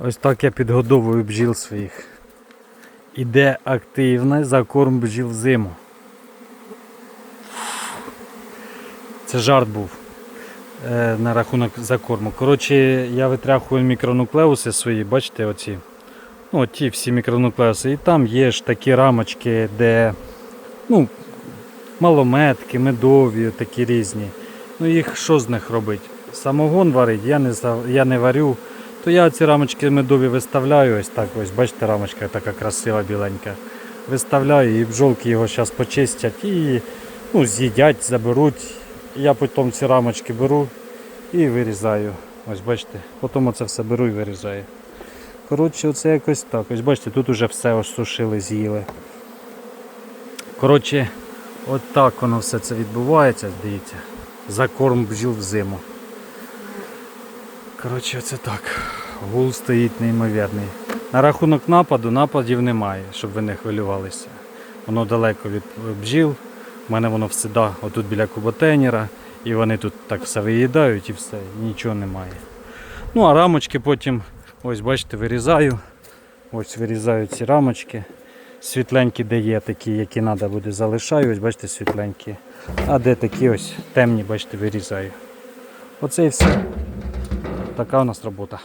Ось так я підгодовую бджіл своїх. Іде активний закорм бджіл зиму. Це жарт був е, на рахунок закорму. Коротше, я витряхую мікронуклеуси свої, бачите, оці. Ну, ті всі мікронуклеуси. І там є ж такі рамочки, де ну, малометки, медові, такі різні. Ну їх що з них робити? Самогон варить, я не, я не варю. То я ці рамочки медові виставляю, ось так, ось бачите, рамочка така красива, біленька. Виставляю і бджолки його зараз почистять і ну, з'їдять, заберуть. Я потім ці рамочки беру і вирізаю. Ось бачите, потім оце все беру і вирізаю. Коротше, оце якось так. Ось бачите, тут уже все осушили, з'їли. Коротше, от так воно все це відбувається, дивіться. Закорм бджіл в зиму. Коротше, оце так. Гул стоїть неймовірний. На рахунок нападу, нападів немає, щоб ви не хвилювалися. Воно далеко від бджіл. У мене воно всіда отут біля куботейнера. І вони тут так все виїдають і все, нічого немає. Ну а рамочки потім, ось бачите, вирізаю. Ось вирізаю ці рамочки. Світленькі, де є такі, які треба буде, залишаю. Ось бачите, світленькі. А де такі ось темні, бачите, вирізаю. Оце і все. Така у нас робота.